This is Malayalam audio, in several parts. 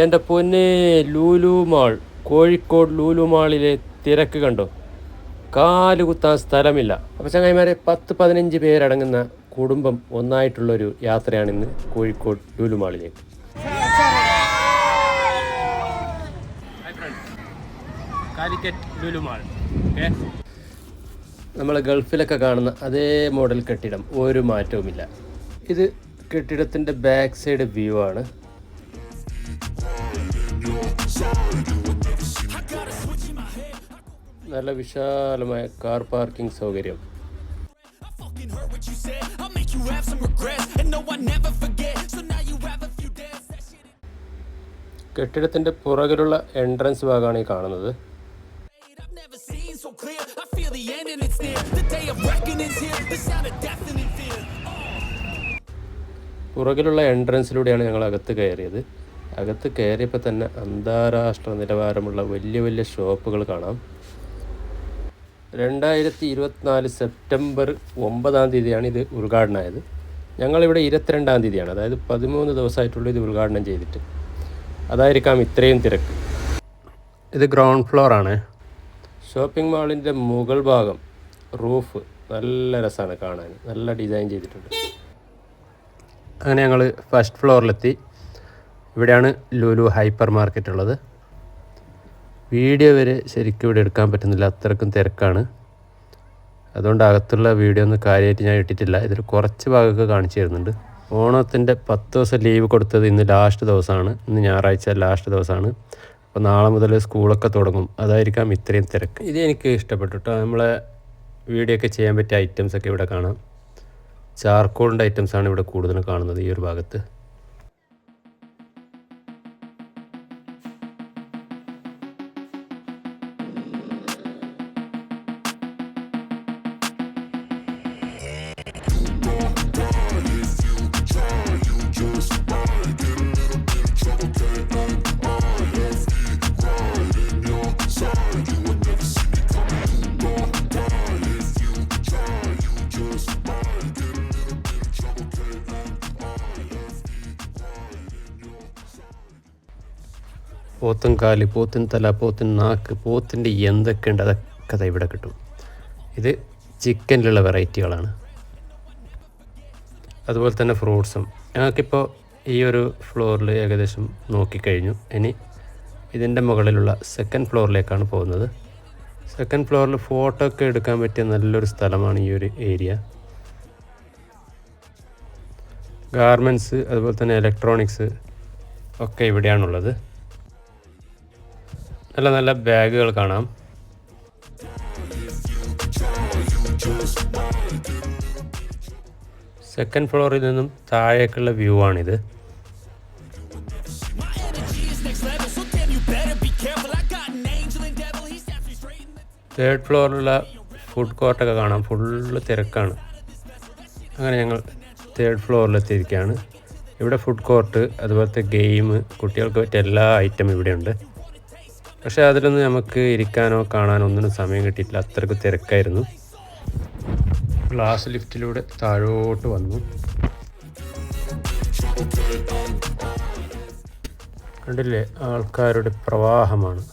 എന്റെ പൊന്നെ ലൂലു മാൾ കോഴിക്കോട് ലൂലു മാളിലെ തിരക്ക് കണ്ടോ? കാൽ കുത്താൻ സ്ഥലമില്ല. അപ്പോൾ ചങ്ങായിമാരെ പത്ത് പതിനഞ്ച് പേരടങ്ങുന്ന കുടുംബം ഒന്നായിട്ടുള്ളൊരു യാത്രയാണ് ഇന്ന് കോഴിക്കോട് ലൂലു മാളിലേക്ക്. കാലിക്കറ്റ് ലുലു മാൾ. ഓക്കെ. നമ്മൾ ഗൾഫിലൊക്കെ കാണുന്ന അതേ മോഡൽ കെട്ടിടം ഒരു മാറ്റവുമില്ല. ഇത് കെട്ടിടത്തിന്റെ ബാക്ക് സൈഡ് വ്യൂ ആണ്. നല്ല വിശാലമായ കാർ പാർക്കിംഗ് സൗകര്യം. കെട്ടിടത്തിന്റെ പുറകിലുള്ള എൻട്രൻസ് ഭാഗമാണ് ഈ കാണുന്നത്. പുറകിലുള്ള എൻട്രൻസിലൂടെയാണ് ഞങ്ങൾ അകത്ത് കയറിയത്. അകത്ത് കയറിയപ്പോൾ തന്നെ അന്താരാഷ്ട്ര നിലവാരമുള്ള വലിയ വലിയ ഷോപ്പുകൾ കാണാം. രണ്ടായിരത്തി ഇരുപത്തിനാല് സെപ്റ്റംബർ ഒമ്പതാം തീയതിയാണ് ഇത് ഉദ്ഘാടനമായത്. ഞങ്ങളിവിടെ ഇരുപത്തിരണ്ടാം തീയതിയാണ്. അതായത് പതിമൂന്ന് ദിവസമായിട്ടുള്ളൂ ഇത് ഉദ്ഘാടനം ചെയ്തിട്ട്. അതായിരിക്കാം ഇത്രയും തിരക്ക്. ഇത് ഗ്രൗണ്ട് ഫ്ലോർ ആണ്. ഷോപ്പിംഗ് മാളിന്റെ മുകൾ ഭാഗം റൂഫ് നല്ല രസമാണ് കാണാൻ. നല്ല ഡിസൈൻ ചെയ്തിട്ടുണ്ട്. അങ്ങനെ ഞങ്ങൾ ഫസ്റ്റ് ഫ്ലോറിലെത്തി. ഇവിടെയാണ് ലുലു ഹൈപ്പർ മാർക്കറ്റ് ഉള്ളത്. വീഡിയോ വരെ ശരിക്കും ഇവിടെ എടുക്കാൻ പറ്റുന്നില്ല. അത്രക്കും തിരക്കാണ്. അതുകൊണ്ട് അകത്തുള്ള വീഡിയോ ഒന്നും കാര്യമായിട്ട് ഞാൻ ഇട്ടിട്ടില്ല. ഇതിൽ കുറച്ച് ഭാഗമൊക്കെ കാണിച്ചു തരുന്നുണ്ട്. ഓണത്തിന്റെ പത്ത് ദിവസം ലീവ് കൊടുത്തത് ഇന്ന് ലാസ്റ്റ് ദിവസമാണ്. ഇന്ന് ഞായറാഴ്ച ലാസ്റ്റ് ദിവസമാണ്. അപ്പോൾ നാളെ മുതൽ സ്കൂളൊക്കെ തുടങ്ങും. അതായിരിക്കാം ഇത്രയും തിരക്ക്. ഇത് എനിക്ക് ഇഷ്ടപ്പെട്ടു കേട്ടോ നമ്മളെ വീഡിയോ ഒക്കെ ചെയ്യാൻ പറ്റിയ ഐറ്റംസ് ഒക്കെ ഇവിടെ കാണാം. ചാർക്കോളിന്റെ ഐറ്റംസാണ് ഇവിടെ കൂടുതലും കാണുന്നത് ഈ ഒരു ഭാഗത്ത്. പോത്തും കാൽ പോത്തിൻ തല പോത്തിൻ നാക്ക് പോത്തിന്റെ എന്തൊക്കെ ഉണ്ട് അതൊക്കെ ദാ ഇവിടെ കിട്ടും. ഇത് ചിക്കനിലുള്ള വെറൈറ്റികളാണ്. അതുപോലെ തന്നെ ഫ്രൂട്ട്സും. ഞങ്ങൾക്കിപ്പോൾ ഈ ഒരു ഫ്ലോറിൽ ഏകദേശം നോക്കിക്കഴിഞ്ഞു. ഇനി ഇതിന്റെ മുകളിലുള്ള സെക്കൻഡ് ഫ്ലോറിലേക്കാണ് പോകുന്നത്. സെക്കൻഡ് ഫ്ലോറിൽ ഫോട്ടോ ഒക്കെ എടുക്കാൻ പറ്റിയ നല്ലൊരു സ്ഥലമാണ് ഈ ഒരു ഏരിയ ഗാർമെന്റ്സ് അതുപോലെ തന്നെ ഇലക്ട്രോണിക്സ് ഒക്കെ ഇവിടെയാണുള്ളത്. നല്ല നല്ല ബാഗുകൾ കാണാം. സെക്കൻഡ് ഫ്ലോറിൽ നിന്നും താഴേക്കുള്ള വ്യൂ ആണിത്. തേർഡ് ഫ്ലോറിലുള്ള ഫുഡ് കോർട്ടൊക്കെ കാണാം. ഫുള്ള് തിരക്കാണ്. അങ്ങനെ ഞങ്ങൾ തേർഡ് ഫ്ലോറിലെത്തിയിരിക്കുകയാണ് ഇവിടെ ഫുഡ് കോർട്ട് അതുപോലത്തെ ഗെയിം കുട്ടികൾക്ക് പറ്റിയ എല്ലാ ഐറ്റം ഇവിടെയുണ്ട്. പക്ഷേ അതിലൊന്നും നമുക്ക് ഇരിക്കാനോ കാണാനോ ഒന്നിനും സമയം കിട്ടിയിട്ടില്ല. അത്രയ്ക്ക് തിരക്കായിരുന്നു. ഗ്ലാസ് ലിഫ്റ്റിലൂടെ താഴോട്ട് വന്നു. കണ്ടില്ലേ? ആൾക്കാരുടെ പ്രവാഹമാണ്.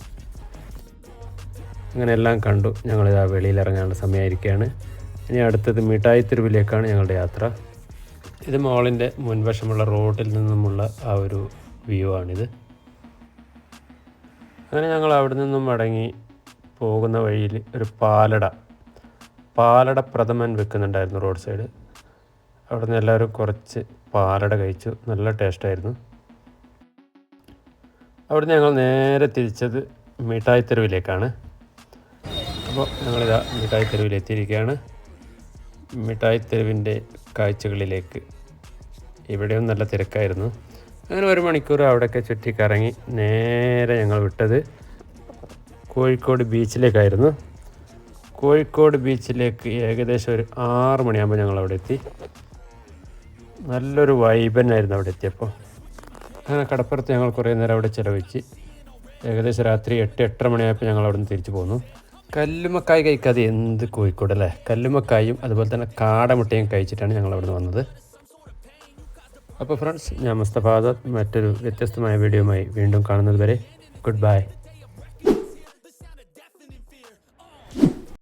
അങ്ങനെ എല്ലാം കണ്ടു. ഞങ്ങളിതാ വെളിയിലിറങ്ങാനുള്ള സമയമായിരിക്കുകയാണ്. ഇനി അടുത്തത് മിഠായി തെരുവിലേക്കാണ് ഞങ്ങളുടെ യാത്ര. ഇത് മോളിന്റെ മുൻവശമുള്ള റോഡിൽ നിന്നുമുള്ള ആ ഒരു വ്യൂ ആണിത്. അങ്ങനെ ഞങ്ങൾ അവിടെ നിന്നും മടങ്ങി പോകുന്ന വഴിയിൽ ഒരു പാലട പാലട പ്രഥമൻ വെക്കുന്നുണ്ടായിരുന്നു റോഡ് സൈഡ്. അവിടെ നിന്ന് എല്ലാവരും കുറച്ച് പാലട കഴിച്ചു. നല്ല ടേസ്റ്റായിരുന്നു അവിടെ ഞങ്ങൾ നേരെ തിരിച്ചത് മിഠായി തെരുവിലേക്കാണ്. അപ്പോൾ ഞങ്ങളിതാ മിഠായി തെരുവിൽ എത്തിയിരിക്കുകയാണ്. മിഠായി തെരുവിന്റെ കാഴ്ചകളിലേക്ക്. ഇവിടെയും നല്ല തിരക്കായിരുന്നു. അങ്ങനെ ഒരു മണിക്കൂർ അവിടെയൊക്കെ ചുറ്റിക്കറങ്ങി നേരെ ഞങ്ങൾ വിട്ടത് കോഴിക്കോട് ബീച്ചിലേക്കായിരുന്നു. കോഴിക്കോട് ബീച്ചിലേക്ക് ഏകദേശം ഒരു ആറ് മണിയാകുമ്പോൾ ഞങ്ങൾ അവിടെ എത്തി. നല്ലൊരു വൈബനായിരുന്നു അവിടെ എത്തിയപ്പോൾ അങ്ങനെ കടപ്പുറത്ത് ഞങ്ങൾ കുറേ നേരം അവിടെ ചിലവഴിച്ച് ഏകദേശം രാത്രി എട്ട് എട്ടര മണിയായപ്പോൾ ഞങ്ങൾ അവിടെ നിന്ന് തിരിച്ചു പോന്നു. കല്ലുമക്കായ് കഴിക്കാതെ എന്ത് കോഴിക്കോട് അല്ലേ? കല്ലുമക്കായും അതുപോലെ തന്നെ കാടമുട്ടയും കഴിച്ചിട്ടാണ് ഞങ്ങൾ അവിടെ നിന്ന് വന്നത്. അപ്പോൾ ഫ്രണ്ട്സ് ഞാൻ മുസ്തഫാദത്ത് മറ്റൊരു വ്യത്യസ്തമായ വീഡിയോയുമായി വീണ്ടും കാണുന്നത് വരെ ഗുഡ് ബൈ.